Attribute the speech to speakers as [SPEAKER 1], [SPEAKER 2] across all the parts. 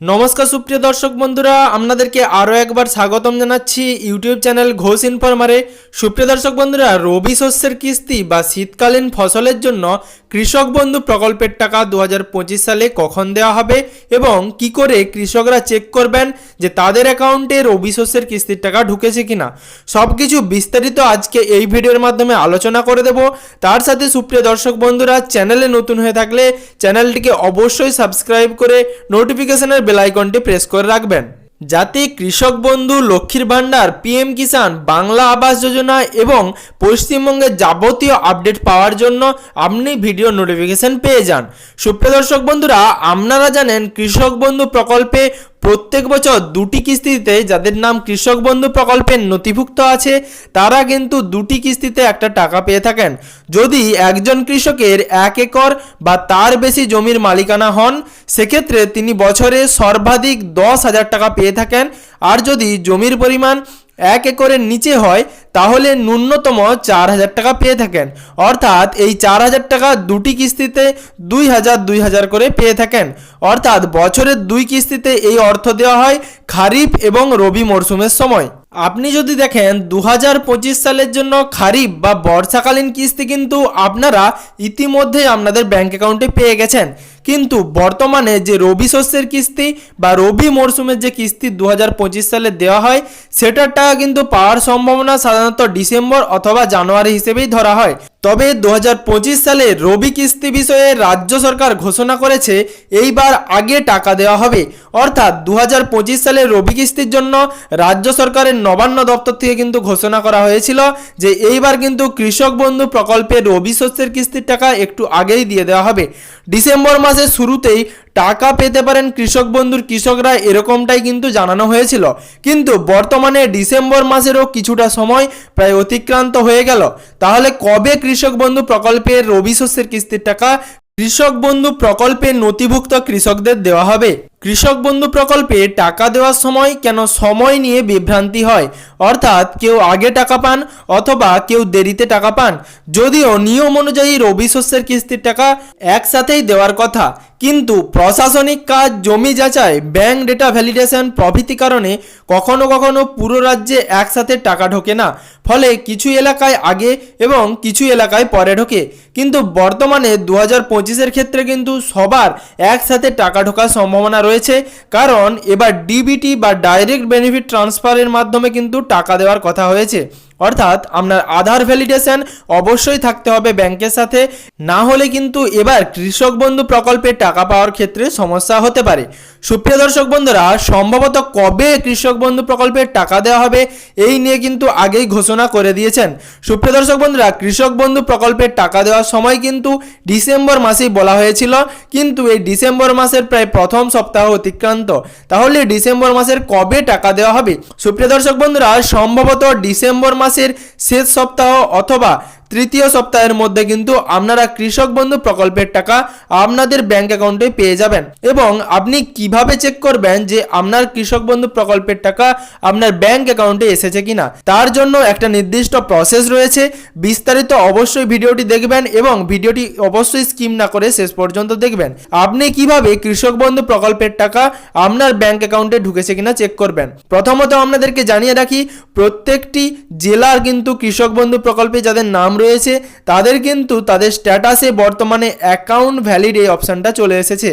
[SPEAKER 1] নমস্কার সুপ্রিয় দর্শক বন্ধুরা, আপনাদেরকে আরও একবার স্বাগতম জানাচ্ছি ইউটিউব চ্যানেল ঘোষ ইনফরমারে। সুপ্রিয় দর্শক বন্ধুরা, রবি শস্যের কিস্তি বা শীতকালীন ফসলের জন্য কৃষক বন্ধু প্রকল্পের টাকা দু হাজার পঁচিশ সালে কখন দেওয়া হবে এবং কি করে কৃষকরা চেক করবেন যে তাদের অ্যাকাউন্টে রবি শস্যের কিস্তির টাকা ঢুকেছে কিনা? সব কিছু বিস্তারিত আজকে এই ভিডিওর মাধ্যমে আলোচনা করে দেব। তার সাথে সুপ্রিয় দর্শক বন্ধুরা, চ্যানেলে নতুন হয়ে থাকলে চ্যানেলটিকে অবশ্যই সাবস্ক্রাইব করে নোটিফিকেশনের বেল আইকনটি প্রেস করে রাখবেন। যাতে কৃষক বন্ধু লক্ষ্মীর ভাণ্ডার পিএম কিষাণ বাংলা আবাস যোজনা এবং পশ্চিমবঙ্গের যাবতীয় আপডেট পাওয়ার জন্য আপনি ভিডিও নোটিফিকেশন পেয়ে যান। সুপ্রিয় দর্শক বন্ধুরা, আপনারা জানেন কৃষক বন্ধু প্রকল্পে প্রত্যেক বছর দুটি কিস্তিতে যাদের নাম কৃষক বন্ধু প্রকল্পের নথিভুক্ত আছে, তারা কিন্তু দুটি কিস্তিতে একটা টাকা পেয়ে থাকেন। যদি একজন কৃষকের এক একর বা তার বেশি জমির মালিকানা হন, সেক্ষেত্রে তিনি বছরে সর্বাধিক দশ হাজার টাকা পেয়ে থাকেন। আর যদি জমির পরিমাণ এক একরের নিচে হয়, তাহলে ন্যূনতম চার হাজার টাকা পেয়ে থাকেন। অর্থাৎ এই চার হাজার টাকা দুটি কিস্তিতে দুই হাজার দুই হাজার করে পেয়ে থাকেন। অর্থাৎ বছরের দুই কিস্তিতে এই অর্থ দেওয়া হয় খারিফ এবং রবি মরশুমের সময়। আপনি যদি দেখেন দু হাজার পঁচিশ সালের জন্য খারিফ বা বর্ষাকালীন কিস্তি কিন্তু আপনারা ইতিমধ্যে আপনাদের ব্যাংক অ্যাকাউন্টে পেয়ে গেছেন। কিন্তু বর্তমানে যে রবি শস্যের কিস্তি বা রবি মরশুমের যে কিস্তি দু হাজার পঁচিশ সালে দেওয়া হয় সেটার টাকা কিন্তু পাওয়ার সম্ভাবনা সাধারণত ডিসেম্বর অথবা জানুয়ারি হিসেবেই ধরা হয়। তবে দু হাজার পঁচিশ সালে রবি কিস্তি বিষয়ে রাজ্য সরকার ঘোষণা করেছে, এইবার আগে টাকা দেওয়া হবে। অর্থাৎ দু সালে রবি কিস্তির জন্য রাজ্য সরকারের নবান্ন দপ্তর থেকে কিন্তু ঘোষণা করা হয়েছিল যে এইবার কিন্তু কৃষক বন্ধু প্রকল্পের রবি শস্যের কিস্তির টাকা একটু আগেই দিয়ে দেওয়া হবে। ডিসেম্বর মাসের শুরুতেই টাকা পেতে পারেন কৃষক বন্ধুর কৃষকরা, এরকমটাই কিন্তু জানানো হয়েছিল। কিন্তু বর্তমানে ডিসেম্বর মাসেরও কিছুটা সময় প্রায় অতিক্রান্ত হয়ে গেল। তাহলে কবে কৃষক বন্ধু প্রকল্পের রবি শস্যের কিস্তির টাকা কৃষক বন্ধু প্রকল্পে নথিভুক্ত কৃষকদের দেওয়া হবে? কৃষক বন্ধু প্রকল্পে টাকা দেওয়ার সময় কেন সময় নিয়ে বিভ্রান্তি হয়? অর্থাৎ কেউ আগে টাকা পান অথবা কেউ দেরিতে টাকা পান। যদিও নিয়ম অনুযায়ী রবি শস্যের কিস্তির টাকা একসাথেই দেওয়ার কথা। কিন্তু প্রশাসনিক কাজ, জমি যাচাই, ব্যাংক ডেটা ভ্যালিডেশন প্রভৃতি কারণে কখনো কখনো পুরো রাজ্যে একসাথে টাকা ঢোকে না। ফলে কিছু এলাকায় আগে এবং কিছু এলাকায় পরে ঢোকে। কিন্তু বর্তমানে দু হাজার ক্ষেত্রে কিন্তু সবার একসাথে টাকা ঢোকার সম্ভাবনা রয়েছে কারণ এবার ডিবিটি বা ডাইরেক্ট বেনিফিট ট্রান্সফারের মাধ্যমে কিন্তু টাকা দেওয়ার কথা হয়েছে। অর্থাৎ আপনার আধার ভ্যালিডেশন অবশ্যই থাকতে হবে ব্যাংকের সাথে। না হলে কিন্তু এবার কৃষক বন্ধু প্রকল্পে টাকা পাওয়ার ক্ষেত্রে সমস্যা হতে পারে। সুপ্রিয় দর্শক বন্ধুরা, সম্ভবত কবে কৃষক বন্ধু প্রকল্পের টাকা দেওয়া হবে এই নিয়ে কিন্তু আগেই ঘোষণা করে দিয়েছেন। সুপ্রিয় দর্শক বন্ধুরা, কৃষক বন্ধু প্রকল্পের টাকা দেওয়ার সময় কিন্তু ডিসেম্বর মাসেই বলা হয়েছিল, কিন্তু এই ডিসেম্বর মাসের প্রায় প্রথম সপ্তাহ অতিক্রান্ত। তাহলে ডিসেম্বর মাসের কবে টাকা দেওয়া হবে? সুপ্রিয় দর্শক বন্ধুরা, সম্ভবত ডিসেম্বর মাসের শেষ সপ্তাহ অথবা তৃতীয় সপ্তাহের মধ্যে কিন্তু আপনারা কৃষক বন্ধু প্রকল্পের টাকা আপনাদের ব্যাংক অ্যাকাউন্টে পেয়ে যাবেন। এবং আপনি কীভাবে চেক করবেন যে আপনার কৃষক বন্ধু প্রকল্পের টাকা আপনার ব্যাংক অ্যাকাউন্টে এসেছে কিনা? তার জন্য একটা নির্দিষ্ট প্রসেস রয়েছে। বিস্তারিত অবশ্যই ভিডিওটি দেখবেন এবং ভিডিওটি অবশ্যই স্কিম না করে শেষ পর্যন্ত দেখবেন। আপনি কীভাবে কৃষক বন্ধু প্রকল্পের টাকা আপনার ব্যাংক অ্যাকাউন্টে ঢুকেছে কিনা চেক করবেন। প্রথমত আপনাদেরকে জানিয়ে রাখি, প্রত্যেকটি জেলার কিন্তু কৃষক বন্ধু প্রকল্পে যাদের নাম রয়েছে, তাদের কিন্তু তাদের স্ট্যাটাসে বর্তমানে অ্যাকাউন্ট ভ্যালিড এই অপশানটা চলে এসেছে।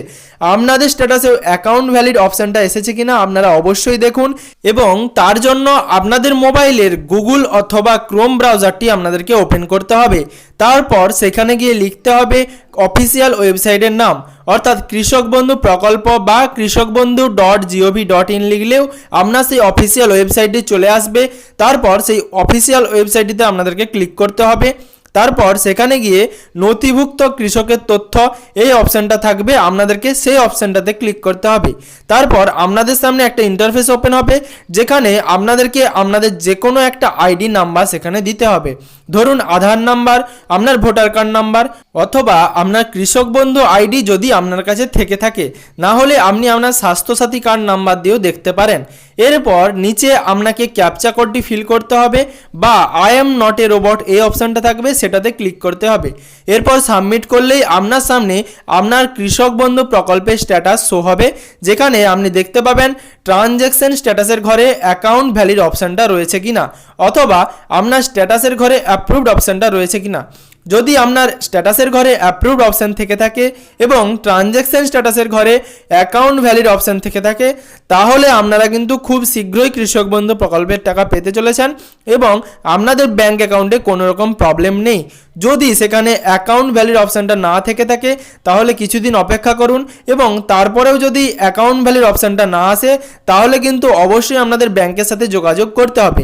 [SPEAKER 1] আপনাদের স্ট্যাটাসে অ্যাকাউন্ট ভ্যালিড অপশানটা এসেছে কিনা আপনারা অবশ্যই দেখুন এবং তার জন্য আপনাদের মোবাইলের গুগল অথবা ক্রোম ব্রাউজারটি আপনাদেরকে ওপেন করতে হবে। তারপর সেখানে গিয়ে লিখতে হবে অফিসিয়াল ওয়েবসাইটের নাম, অর্থাৎ কৃষক বন্ধু প্রকল্প বা কৃষক বন্ধু ডট জিওভি ডট ইন লিখলেও আপনার সেই অফিসিয়াল ওয়েবসাইটটি চলে আসবে। তারপর সেই অফিসিয়াল ওয়েবসাইটটিতে আপনাদেরকে ক্লিক করতে হবে। তারপর সেখানে গিয়ে নথিভুক্ত কৃষকের তথ্য, এই অপশানটা থাকবে, আপনাদেরকে সেই অপশানটাতে ক্লিক করতে হবে। তারপর আপনাদের সামনে একটা ইন্টারফেস ওপেন হবে, যেখানে আপনাদেরকে আপনাদের যে কোনো একটা আইডি নাম্বার সেখানে দিতে হবে। ধরুন আধার নাম্বার আপনার ভোটার কার্ড নাম্বার অথবা আপনার কৃষক বন্ধু আইডি যদি আপনার কাছে থেকে থাকে, না হলে আপনি আপনার স্বাস্থ্যসাথী কার্ড নাম্বার দিয়েও দেখতে পারেন। এরপর নিচে আপনাকে ক্যাপচা কোডটি ফিল করতে হবে, বা I am not a robot এই অপশানটা থাকবে সেটাতে ক্লিক করতে হবে। এরপর সাবমিট করলেই আপনার সামনে আপনার কৃষক বন্ধু প্রকল্পের স্ট্যাটাস শো হবে, যেখানে আপনি দেখতে পাবেন ট্রানজ্যাকশন স্ট্যাটাসের ঘরে অ্যাকাউন্ট ভ্যালির অপশানটা রয়েছে কিনা, অথবা আপনার স্ট্যাটাসের ঘরে অ্যাপ্রুভড অপশানটা রয়েছে কিনা। যদি আপনার স্ট্যাটাসের ঘরে অ্যাপ্রুভড অপশান থেকে থাকে এবং ট্রানজ্যাকশান স্ট্যাটাসের ঘরে অ্যাকাউন্ট ভ্যালিড অপশান থেকে থাকে, তাহলে আপনারা কিন্তু খুব শীঘ্রই কৃষক বন্ধু প্রকল্পের টাকা পেতে চলেছেন এবং আপনাদের ব্যাঙ্ক অ্যাকাউন্টে কোনো রকম প্রবলেম নেই। যদি সেখানে অ্যাকাউন্ট ভ্যালির অপশানটা না থেকে থাকে, তাহলে কিছুদিন অপেক্ষা করুন এবং তারপরেও যদি অ্যাকাউন্ট ভ্যালির অপশানটা না আসে, তাহলে কিন্তু অবশ্যই আপনাদের ব্যাংকের সাথে যোগাযোগ করতে হবে।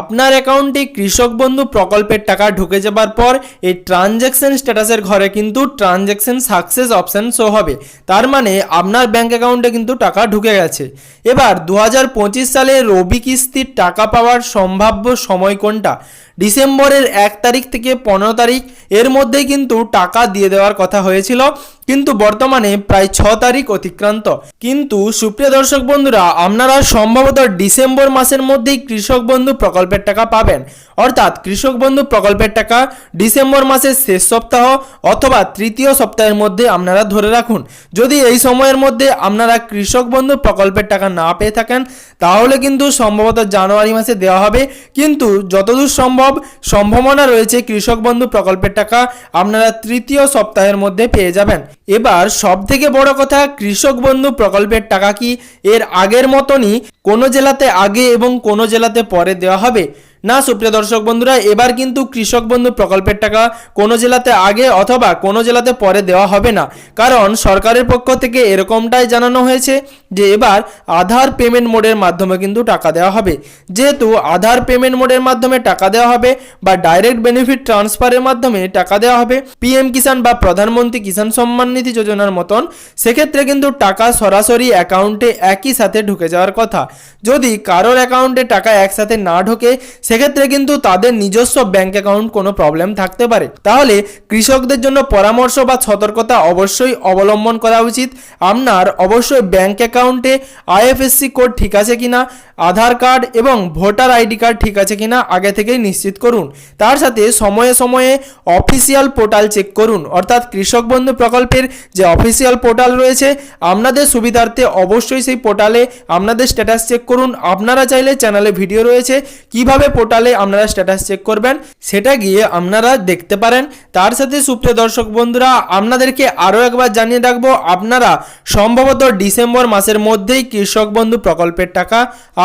[SPEAKER 1] আপনার অ্যাকাউন্টে কৃষক বন্ধু প্রকল্পের টাকা ঢুকে যাবার পর, এই ট্রানজ্যাকশন স্ট্যাটাসের ঘরে কিন্তু ট্রানজ্যাকশন সাকসেস অপশান শো হবে। তার মানে আপনার ব্যাংক অ্যাকাউন্টে কিন্তু টাকা ঢুকে গেছে। এবার দু হাজার পঁচিশ সালে রবি কিস্তির টাকা পাওয়ার সম্ভাব্য সময় কোনটা? ডিসেম্বরের এক তারিখ থেকে পনেরো তারিখ এর মধ্যেই কিন্তু টাকা দিয়ে দেওয়ার কথা হয়েছিল। কিন্তু বর্তমানে প্রায় ছ তারিখ অতিক্রান্ত। কিন্তু সুপ্রিয় দর্শক বন্ধুরা, আপনারা সম্ভবত ডিসেম্বর মাসের মধ্যেই কৃষক বন্ধু প্রকল্পের টাকা পাবেন। অর্থাৎ কৃষক বন্ধু প্রকল্পের টাকা ডিসেম্বর মাসের শেষ সপ্তাহ অথবা তৃতীয় সপ্তাহের মধ্যে আপনারা ধরে রাখুন। যদি এই সময়ের মধ্যে আপনারা কৃষক বন্ধু প্রকল্পের টাকা না পেয়ে থাকেন, তাহলে কিন্তু সম্ভবত জানুয়ারি মাসে দেওয়া হবে। কিন্তু যতদূর সম্ভব, সম্ভাবনা রয়েছে কৃষক বন্ধু প্রকল্পের টাকা আপনারা তৃতীয় সপ্তাহের মধ্যে পেয়ে যাবেন। এবার সব থেকে বড় কথা, কৃষক বন্ধু প্রকল্পের টাকা কি এর আগের মতনই কোনো জেলাতে আগে এবং কোনো জেলাতে পরে দেওয়া হবে? না, সুপ্রিয় দর্শক বন্ধুরা, এবার কিন্তু কৃষক বন্ধু প্রকল্পের টাকা কোনো জেলাতে আগে অথবা কোনো জেলাতে পরে দেওয়া হবে না। কারণ সরকারের পক্ষ থেকে এরকমটাই জানানো হয়েছে যে, এবার আধার পেমেন্ট মোডের মাধ্যমে কিন্তু টাকা দেওয়া হবে। যেহেতু আধার পেমেন্ট মোডের মাধ্যমে টাকা দেওয়া হবে বা ডাইরেক্ট বেনিফিট ট্রান্সফারের মাধ্যমে টাকা দেওয়া হবে, পিএম কিষাণ বা প্রধানমন্ত্রী কিষাণ সম্মান নিধি যোজনার মতন, সেক্ষেত্রে কিন্তু টাকা সরাসরি অ্যাকাউন্টে একই সাথে ঢুকে যাওয়ার কথা। যদি কারোর অ্যাকাউন্টে টাকা একসাথে না ঢোকে সেক্ষেত্রে কিন্তু তাদের নিজস্ব ব্যাংক অ্যাকাউন্ট কোনো প্রবলেম থাকতে পারে। তাহলে কৃষকদের জন্য পরামর্শ বা সতর্কতা অবশ্যই অবলম্বন করা উচিত। আপনার অবশ্যই ব্যাংক অ্যাকাউন্টে আইএফএসসি কোড ঠিক আছে কিনা? আধার কার্ড এবং ভোটার আইডি কার্ড ঠিক আছে কিনা আগে থেকেই নিশ্চিত করুন। তার সাথে সময়ে সময়ে অফিসিয়াল পোর্টাল চেক করুন। অর্থাৎ কৃষক বন্ধু প্রকল্পের যে অফিসিয়াল পোর্টাল রয়েছে, আপনাদের সুবিধার্থে অবশ্যই সেই পোর্টালে আপনাদের স্ট্যাটাস চেক করুন। আপনারা চাইলে চ্যানেলে ভিডিও রয়েছে, কীভাবে পোর্টালে আপনারা স্ট্যাটাস চেক করবেন সেটা গিয়ে আপনারা দেখতে পারেন। তার সাথে সুপ্রিয় দর্শক বন্ধুরা, আপনাদেরকে আরও একবার জানিয়ে রাখব, আপনারা সম্ভবত ডিসেম্বর মাসের মধ্যেই কৃষক বন্ধু প্রকল্পের টাকা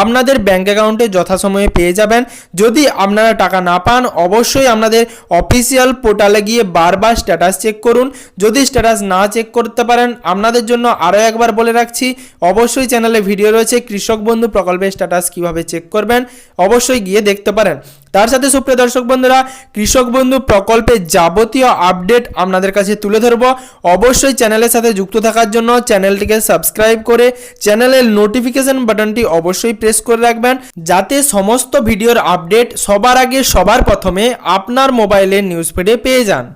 [SPEAKER 1] আপনাদের ব্যাঙ্ক অ্যাকাউন্টে যথাসময়ে পেয়ে যাবেন। যদি আপনারা টাকা না পান, অবশ্যই আপনাদের অফিসিয়াল পোর্টালে গিয়ে বারবার স্ট্যাটাস চেক করুন। যদি স্ট্যাটাস না চেক করতে পারেন, আপনাদের জন্য আরও একবার বলে রাখছি, অবশ্যই চ্যানেলে ভিডিও রয়েছে। কৃষক বন্ধু প্রকল্পের স্ট্যাটাস কীভাবে চেক করবেন, অবশ্যই গিয়ে দেখতে পারেন। তার সাথে সুপ্রিয় দর্শক বন্ধুরা, কৃষক বন্ধু প্রকল্পের যাবতীয় আপডেট আপনাদের কাছে তুলে ধরব। অবশ্যই চ্যানেলের সাথে যুক্ত থাকার জন্য চ্যানেলটিকে সাবস্ক্রাইব করে চ্যানেলের নোটিফিকেশন বাটনটি অবশ্যই প্রেস করে রাখবেন, যাতে সমস্ত ভিডিওর আপডেট সবার আগে সবার প্রথমে আপনার মোবাইলের নিউজ ফিডে পেয়ে যান।